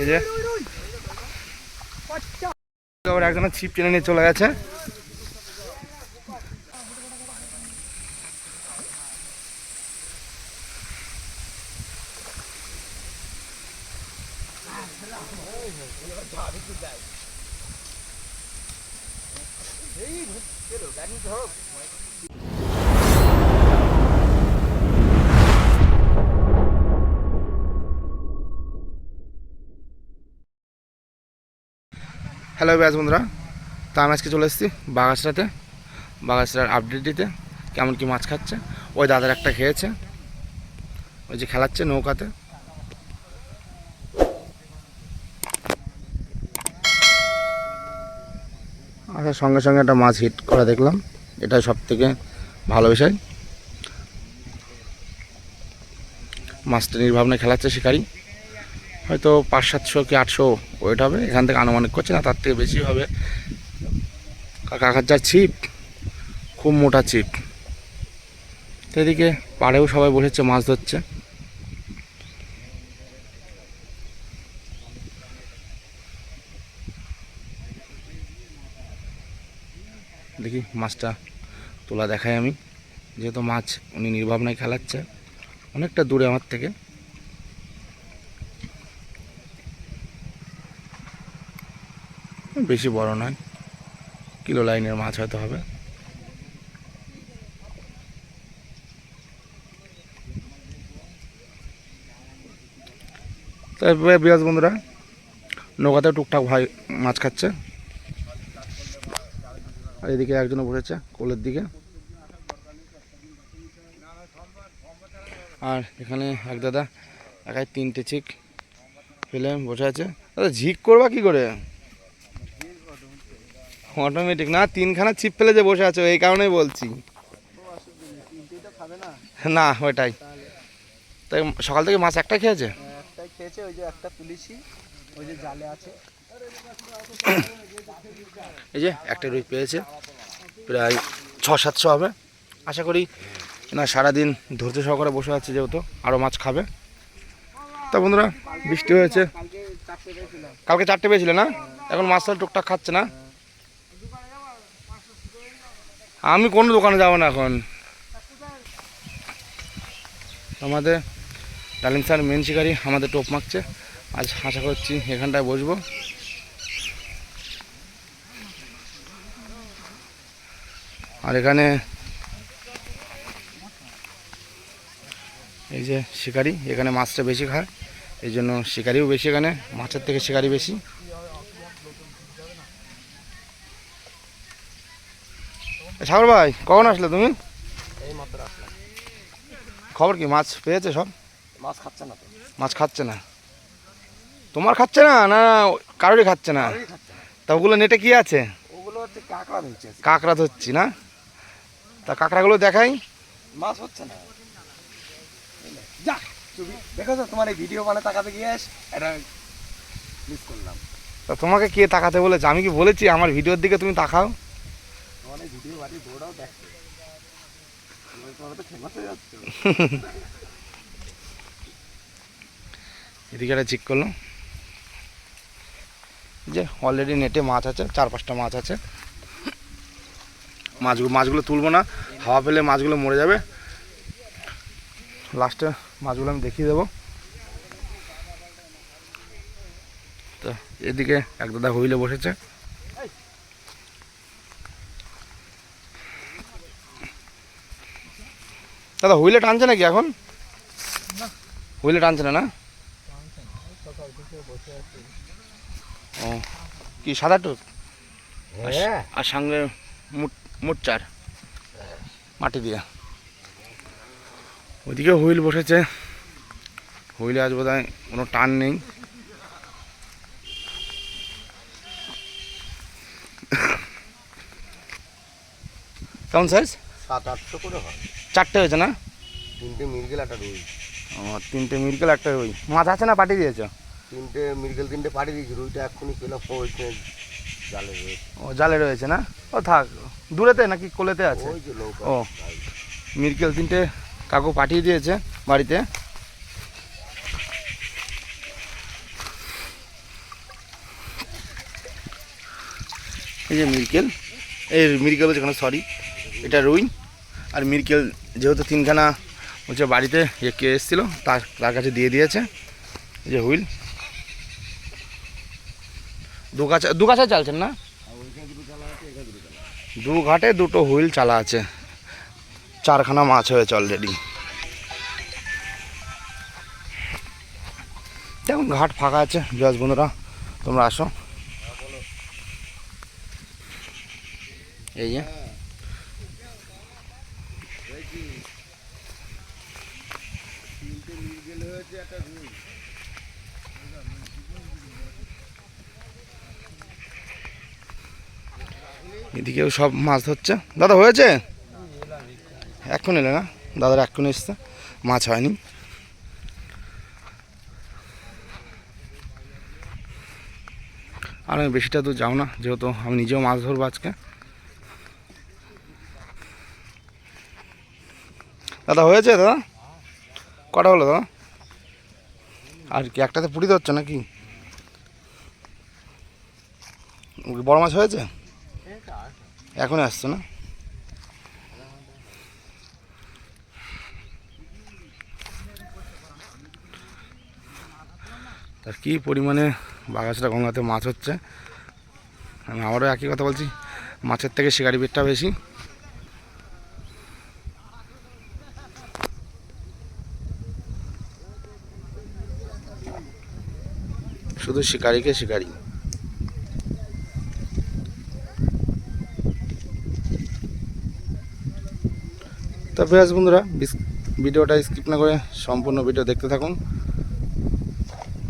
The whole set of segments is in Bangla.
এই যে। একজনের ছিপ টেনে নিয়ে চলে গেছে। হ্যালো ব্যাস বন্ধুরা। তো আমি আজকে চলে এসেছি বাগাসরাতে বাগাসরার আপডেট দিতে, কেমন কি মাছ খাচ্ছে। ওই দাদার একটা খেয়েছে। ওই যে খেলাচ্ছে নৌকাতে। আসার সঙ্গে সঙ্গে একটা মাছ হিট করা দেখলাম। এটা সব থেকে ভালো বিষয়। মাছটা নির্ভাবনায় খেলাচ্ছে শিকারি। হয়তো পাঁচ, সাতশো কি আটশো ওয়েট হবে, এখান থেকে আনুমানিক করছে না, তার থেকে বেশি হবে। কাকার যা ছিপ খুব মোটা ছিপ তো এদিকে পাড়েও সবাই বসেছে, মাছ ধরছে। দেখি মাছটা তোলা দেখাই আমি। যেহেতু মাছ উনি নির্ভাবনায় খেলাচ্ছে, অনেকটা দূরে আমার থেকে। বেশি বড় নয়। কিলো লাইনের মাছ হয়তো হবে। তারপরে বিরাজ বন্ধুরা নৌকাতে টুকটাক ভাই মাছ খাচ্ছে। আর এদিকে একজনে বসেছে কোলের দিকে। আর এখানে এক দাদা, একাই তিনটে চিক ফেলে বসে আছে। দাদা, ঝিক করবা কি করে? অটোমেটিক না তিনখানা ছিপ ফেলে যে বসে আছো এই কারণেই বলছি। না ওইটাই। তাই সকাল থেকে মাছ একটা খেয়েছে? একটাই খেয়েছে ওই যে একটা পুলিশি ওই যে জালে আছে। এই যে একটা রুই পেয়েছে প্রায় ছ সাতশো হবে। আশা করি না সারাদিন ধৈর্য সহকারে বসে আছে যেহেতু আরও মাছ খাবে। তা বন্ধুরা বৃষ্টি হয়েছে। কালকে চারটে পেয়েছিলে না? এখন মাছ তাহলে টুকটাক খাচ্ছে না? আমি কোনো দোকানে যাব না এখন? আমাদের ডালিম স্যার মেন শিকারি, আমাদের টোপ মাখছে। আজ আশা করছি এখানটায় বসবো। আর এখানে এই যে শিকারি, এখানে মাছটা বেশি খায়। এই জন্য শিকারিও বেশি এখানে, মাছের থেকে শিকারি বেশি। সাগর ভাই কখন আসলে তুমি? খবর কি মাছ পেয়েছে সব? মাছ খাচ্ছে না মাছ খাচ্ছে না। তোমার খাচ্ছে না না কারোরই খাচ্ছে না? তা ওগুলো নেটে কি আছে? ওগুলো হচ্ছে কাঁকড়া ধরছে কাঁকড়া ধরছি না? তা কাঁকড়াগুলো দেখাই। মাছ হচ্ছে না? যা দেখেছ তোমার এই ভিডিও মানে তাকাতে গিয়ে এটা মিস করলাম। তা তোমাকে কে তাকাতে বলেছে? আমি কি বলেছি? আমার ভিডিওর দিকে তুমি তাকাও। যাচ্ছে। এদিকে একটা ঠিক করল যে অলরেডি নেটে মাছ আছে, চার পাঁচটা মাছ আছে। মাছগুলো মাছগুলো তুলবো না, হাওয়া পেলে মাছগুলো মরে যাবে। লাস্টে মাছগুলো আমি দেখিয়ে দেবো। তো এদিকে এক দাদা হুইলে বসেছে। দাদা হুইলে টানছে নাকি এখন? হুইলে টানছে না না? ও কি সাদা টুক হ্যাঁ। আর সঙ্গে মুট মুটচার মাটি দিয়ে। ওইদিকে হুইল বসেছে। হুইলে আজ বোধ কোনো টান নেই। কেমন সাইজ সাত আটশো করে চারটে হয়েছে না? তিনটে মির্গেল একটা রুই। ও তিনটে মির্গেল একটা রুই। মাছ আছে না পাঠিয়ে দিয়েছ? তিনটে মির্গেল তিনটে পাঠিয়ে দিয়েছি রুইটা এক্ষুনি পেলাম হয়েছে জালে রয়েছে। ও জালে রয়েছে না? ও থাক। দূরেতে নাকি কোলেতে আছে? ও মিরকেল তিনটে কাকু পাঠিয়ে দিয়েছে বাড়িতে। এই যে মিরকেল এই মির্গেল যেখানে সরি এটা রুই। আর মিরকেল যেহেতু তিনখানা হচ্ছে বাড়িতে কে এসেছিল, তার তার কাছে দিয়ে দিয়েছে। যে হুইল। দু গাছা দু গাছা চালছেন না? দু ঘাটে দুটো হুইল চালা আছে। চারখানা মাছ হয়েছে অলরেডি এখন ঘাট ফাঁকা আছে। জজ বন্ধুরা, তোমরা আসো। এই যে। এদিকেও সব মাছ ধরছে। দাদা, হয়েছে? এখন এলে না? দাদার এখন এসছে। মাছ হয়নি। আর আমি বেশিটা তো যাও না, যেহেতু আমি নিজেও মাছ ধরবো আজকে। দাদা, হয়েছে দাদা? কটা হলো দাদা? আর কি, একটাতে পুরি ধরছো নাকি? বড় মাছ হয়েছে? এখনই আসছে না? তার কী পরিমাণে বাগাছড়া গঙ্গাতে মাছ হচ্ছে? আমি আবারও একই কথা বলছি, মাছের থেকে শিকারি বেটটা বেশি। শুধু শিকারিকে শিকারি। বেশ বন্ধুরা ভিডিওটা স্কিপ না করে সম্পূর্ণ ভিডিও দেখতে থাকুন।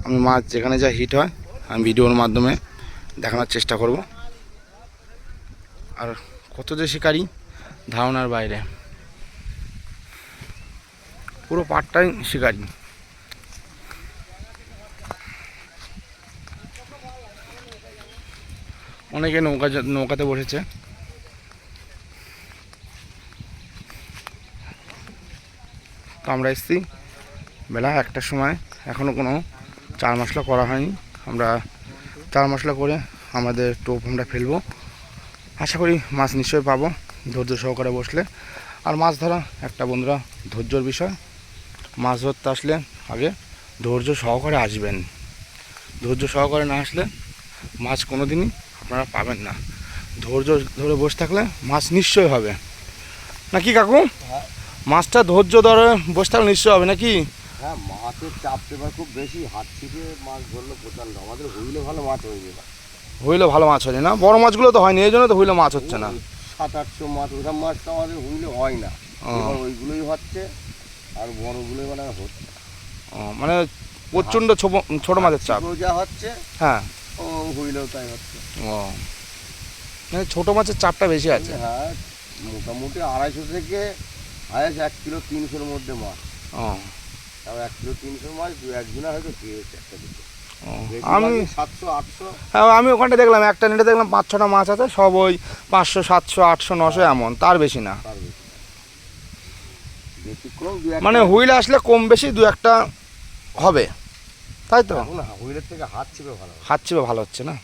আমি মাছ যেখানে যা হিট হয়, আমি ভিডিওর মাধ্যমে দেখানোর চেষ্টা করব। আর কত যে শিকারি, ধারণার বাইরে। পুরো পাটটাই শিকারি। অনেকে নৌকা নৌকাতে বসেছে। তো আমরা এসেছি বেলা একটার সময়। এখনও কোনো চার মশলা করা হয়নি। আমরা চার মশলা করে আমাদের টোপ আমরা ফেলব। আশা করি মাছ নিশ্চয়ই পাবো ধৈর্য সহকারে বসলে। আর মাছ ধরা একটা বন্ধুরা ধৈর্যর বিষয়। মাছ ধরতে আসলে আগে ধৈর্য সহকারে আসবেন। ধৈর্য সহকারে না আসলে মাছ কোনো দিনই আপনারা পাবেন না। ধৈর্য ধরে বসে থাকলে মাছ নিশ্চয়ই হবে। নাকি কাকু? মাছটা ধৈর্য ধরে বসে থাকলে নিশ্চয়ই হবে নাকি? হ্যাঁ মাছের চাপ পেপার খুব বেশি। হাত থেকে মাছ ধরলো প্রচণ্ড আমাদের হুইলে ভালো মাছ হয়ে যাবে হইলে ভালো মাছ হয়নি না? বড় মাছগুলো তো হয়নি এই জন্য তো হইলে মাছ হচ্ছে না। সাত আটশো মাছ ওসব মাছ তো আমাদের হুইলে হয় না। এবার ওইগুলোই হচ্ছে আর বড়গুলোই মানে হচ্ছে। মানে প্রচণ্ড ছোট ছোট মাছের চাপ। যা হচ্ছে হ্যাঁ। ও হুইলেও তাই হচ্ছে। ও মানে ছোট মাছের চাপটা বেশি আছে। হ্যাঁ মোটামুটি আড়াইশো থেকে আড়াইশ এক কিলো তিনশোর মধ্যে মাছ। ও। তাও এক কিলো তিনশো মাছ দু একজনা হয়তো পেয়েছে একটা দুটো। আমি সাতশো আটশো। হ্যাঁ আমি ওখানটা দেখলাম একটা নেটে দেখলাম পাঁচ ছটা মাছ আছে সব ওই পাঁচশো সাতশো আটশো নশো এমন তার বেশি না। মানে হুইল আসলে কম বেশি দু একটা হবে তাই তো? হুইলের থেকে হাত ছিপে ভালো হাত চিপে ভালো হচ্ছে না?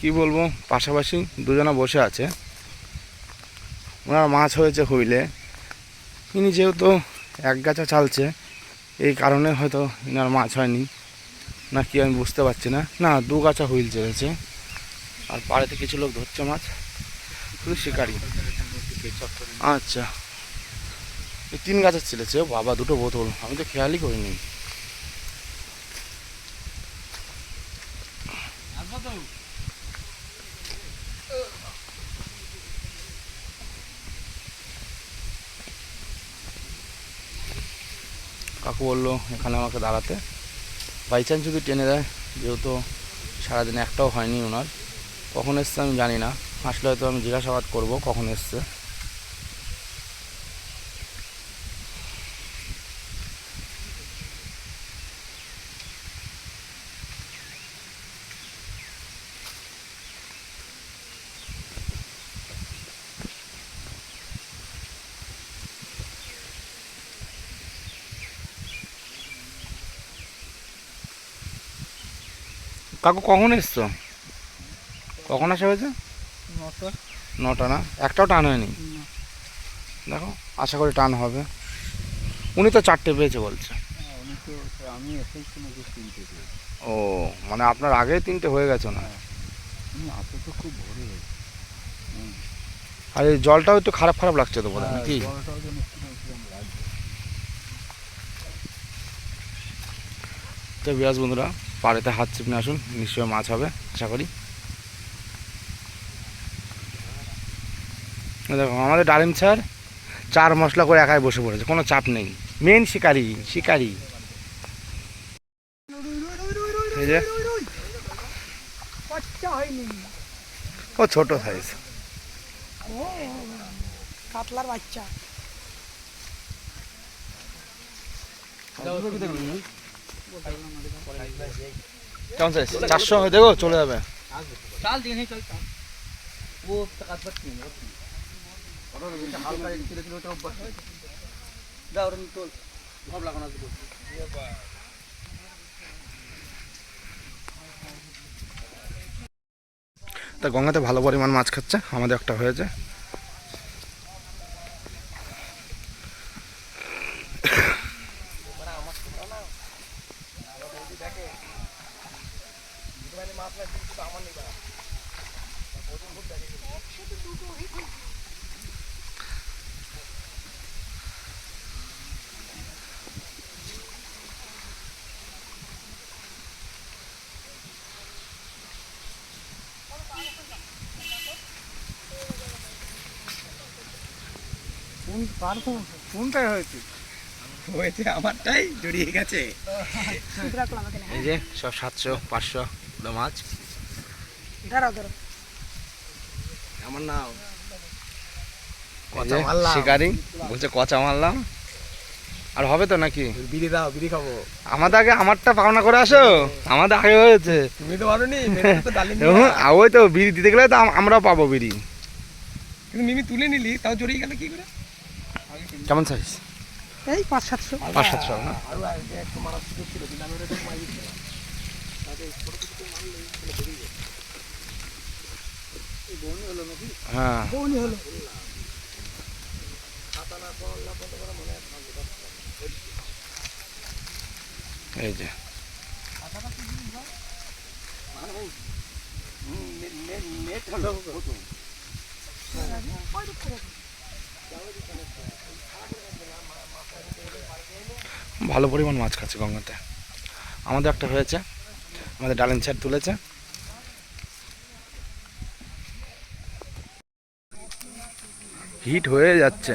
কী বলব, পাশাপাশি দুজনা বসে আছে। ওনার মাছ হয়েছে হইলে। ইনি যেহেতু এক গাছা চালছে, এই কারণে হয়তো ইনার মাছ হয়নি। না কি আমি বুঝতে পারছি না। না, দু গাছা হুইল চেয়েছে আর পাড়েতে কিছু লোক ধরছে মাছ। শুধু শিকারি। আচ্ছা। এই তিন গাছের ছেলেছে বাবা, দুটো বোতল। আমি তো খেয়ালই করিনি। কাকু বলল এখানে আমাকে দাঁড়াতে। বাই চান্স যদি টেনে দেয়, যেহেতু সারাদিন একটাও হয়নি ওনার, কখন এসছে আমি জানি না। আসলে হয়তো আমি জিজ্ঞাসাবাদ করব কখন এসছে। কাকু কখন এসছো? কখন আসা হয়েছে? নটা। না? একটাও টান হয়নি? দেখো আশা করি টান হবে। উনি তো চারটে পেয়েছে বলছে। তিনটে ও মানে আপনার আগে তিনটে হয়ে গেছে না? ভোরে আর এই জলটাও একটু খারাপ খারাপ লাগছে তো বোধ হয় নাকি? লাগছে। তো বিরাজ বন্ধুরা পাড়েতে হাত চিপনে আসুন নিশ্চয়ই মাছ হবে আশা করি। দেখো আমাদের ডালিম স্যার চার মশলা করে একাই বসে পড়েছে কোনো চাপ নেই। মেন শিকারি শিকারি। ও ছোট সাইজ কাতলার বাচ্চা। কেমন সাইজ চারশো দেখো, চলে যাবে। তা গঙ্গাতে ভালো পরিমাণ মাছ খাচ্ছে, আমাদের একটা হয়েছে। কোন কোনটাই হয়েছে? হয়েছে আমারটাই জড়িয়ে গেছে। এই যে সব সাতশো পাঁচশো কিলো মাছ ধরো ধরো আমার নাম। কচা মারলাম। শিকারি। বলছে কচা মারলাম। আর হবে তো নাকি? বিড়ি দাও বিড়ি খাব। আমাদের আগে আমারটা পাওনা করে আসো। আমাদের আগে হয়েছে। তুমি তো পারো নি তো ওই তো বিড়ি দিতে গেলে তো আম- আমরাও পাবো বিড়ি। কিন্তু মিমি তুলে নিলি তাও জড়িয়ে গেল কি করে? কেমন সাইজ এই পাঁচ সাতশো। পাঁচ সাতশো না? হ্যাঁ। বৌনি হলো এই যে। নেট হলো। ভালো পরিমাণ মাছ খাচ্ছে গঙ্গাতে। আমাদের একটা হয়েছে, আমাদের ডালিম ছাড় তুলেছে। হিট হয়ে যাচ্ছে।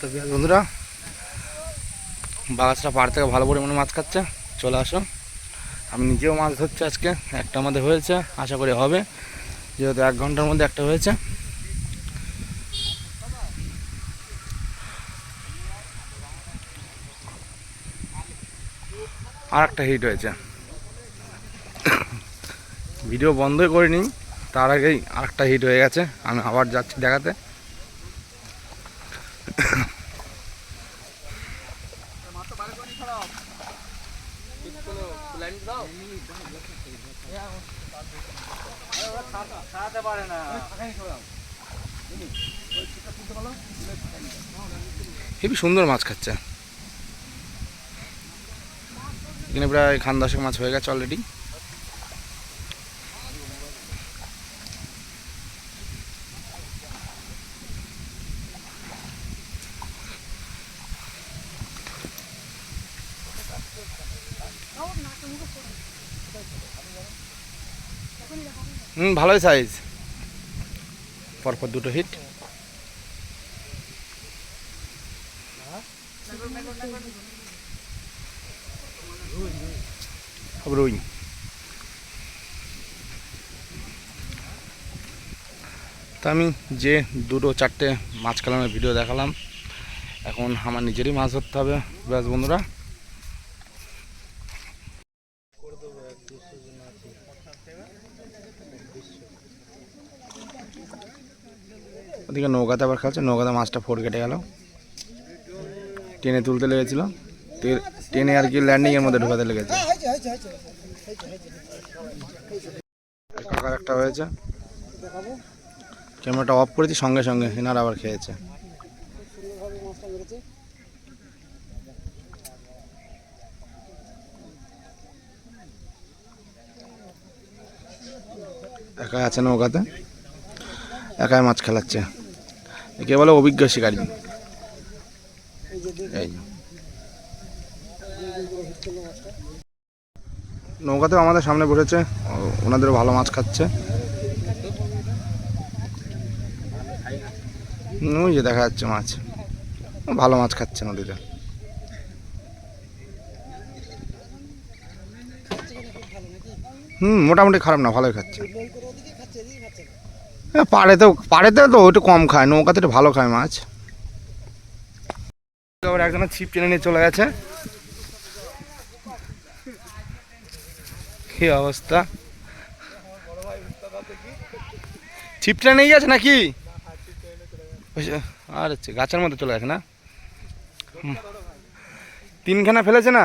তো বন্ধুরা বাগাসটা পাড় থেকে ভালো পরিমাণে মাছ খাচ্ছে। চলে আসো। আমি নিজেও মাছ ধরছি আজকে, একটা আমাদের হয়েছে, আশা করি হবে। যেহেতু এক ঘণ্টার মধ্যে একটা হয়েছে। আর একটা হিট হয়েছে। ভিডিও বন্ধই করিনি, তার আগেই আরেকটা হিট হয়ে গেছে। আমি আবার যাচ্ছি দেখাতে। হেবি সুন্দর মাছ খাচ্ছে। এখানে প্রায় খান দশেক মাছ হয়ে গেছে অলরেডি ভালোই সাইজ পরপর দুটো হিট রুই তা আমি যে দুটো চারটে মাছ খেলানোর ভিডিও দেখালাম। এখন আমার নিজেরই মাছ ধরতে হবে। ব্যাস বন্ধুরা ওদিকে নৌকাতে আবার খেলছে, নৌকাতে মাছটা ফোর কেটে গেল। টেনে তুলতে লেগেছিল। টেনে আর কি ল্যান্ডিংয়ের মধ্যে ঢোকাতে লেগেছে। একটা হয়েছে। ক্যামেরাটা অফ করেছি, সঙ্গে সঙ্গে এনার আবার খেয়েছে। একাই আছে নৌকাতে। একাই মাছ খেলাচ্ছে। একে বলে অভিজ্ঞ শিকারী। নৌকাতেও আমাদের সামনে বসেছে ওনাদেরও ভালো মাছ খাচ্ছে। ওই যে দেখা যাচ্ছে মাছ। ভালো মাছ খাচ্ছে নদীতে। হুম, মোটামুটি খারাপ না, ভালোই খাচ্ছে। পাড়েতেও পাড়েতেও তো ওইটা কম খায়, নৌকাতে একটু ভালো খায় মাছ। একজনের ছিপ টেনে নিয়ে চলে গেছে। কি অবস্থা? ছিপ টেনে নিয়ে গেছে নাকি? আর গাছের মধ্যে চলে গেছে না? তিনখানা ফেলেছে না?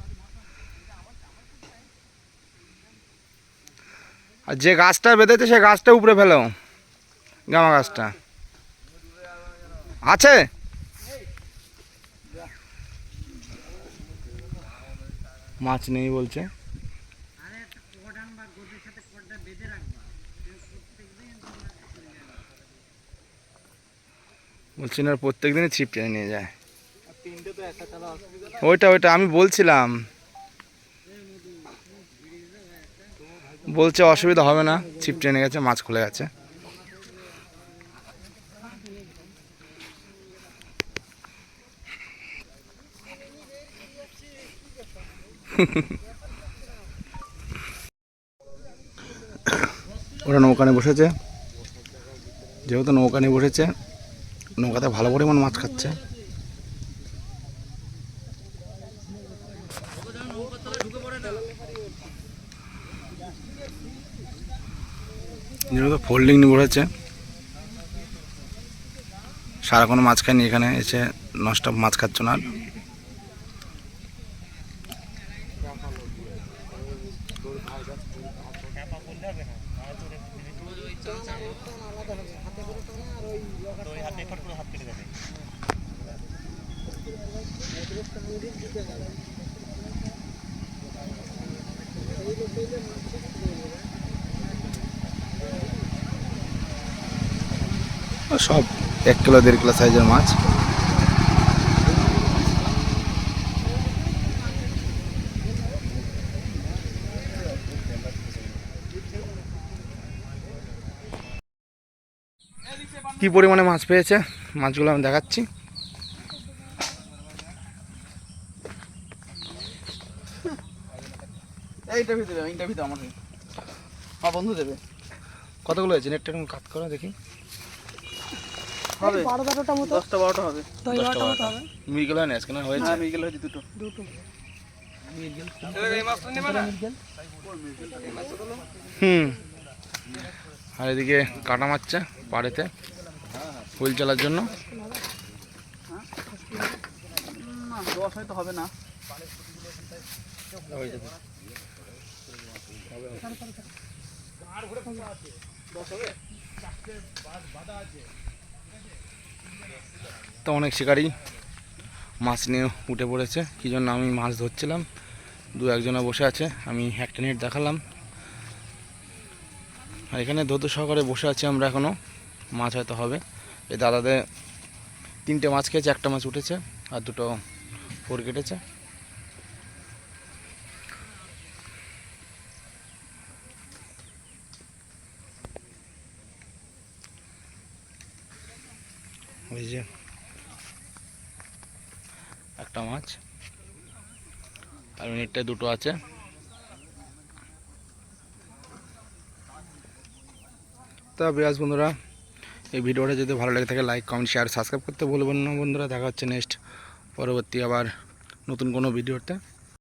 আর যে গাছটা বেঁধেছে সে গাছটা উপরে ফেলো, গামা গাছটা। আছে? মাছ নেই বলছে। বলছি না প্রত্যেক দিনই ছিপ টেনে নিয়ে যায়। ওইটা ওইটা, আমি বলছিলাম। বলছে অসুবিধা হবে না, ছিপ টেনে গেছে, মাছ খুলে গেছে। ওরা নৌকা নিয়ে বসেছে। যেহেতু নৌকা নিয়ে বসেছে, নৌকাতে ভালো পরিমাণ মাছ খাচ্ছে যেহেতু ফোল্ডিং নিয়ে বসেছে। সারাক্ষণ মাছ খায়নি এখানে এসে নষ্ট মাছ খাচ্ছ না আর। সব এক কিলো, দেড় কিলো সাইজের মাছ। কি পরিমাণে মাছ পেয়েছে? মাছগুলো আমি দেখাচ্ছি। আমার। বন্ধু দেবে। কতগুলো হয়েছে? নেটটা কাট করো দেখি। হবে। বারো তেরোটা মতো। দশটা বারোটা হবে। দশ দশটা বারোটা মতো হবে মিরগুলো হয় না আজকে না? হয়েছে। হ্যাঁ মিগেল হয়েছে দুটো। দুটো। হুম। আর এদিকে কাটা মারছে পাড়েতে। হুইল চালার জন্য। না দশ হয়তো হবে না। তো অনেক শিকারি মাছ নিয়ে উঠে পড়েছে। কী জন্য আমি মাছ ধরছিলাম? দু একজনে বসে আছে, আমি একটা নেট দেখালাম। আর এখানে ধৈর্য সহকারে বসে আছি আমরা এখনও মাছ হয়তো হবে। এই দাদাদের তিনটে মাছ খেয়েছে, একটা মাছ উঠেছে আর দুটো ফোর কেটেছে ওই যে একটা মাছ আর নেটটা দুটো আছে। তা বিরাজ বন্ধুরা, এই ভিডিওটা যদি ভালো লাগে থাকে লাইক কমেন্ট শেয়ার সাবস্ক্রাইব করতে ভুলবেন না বন্ধুরা। দেখা হচ্ছে নেক্সট পরবর্তী আবার নতুন কোনো ভিডিওতে।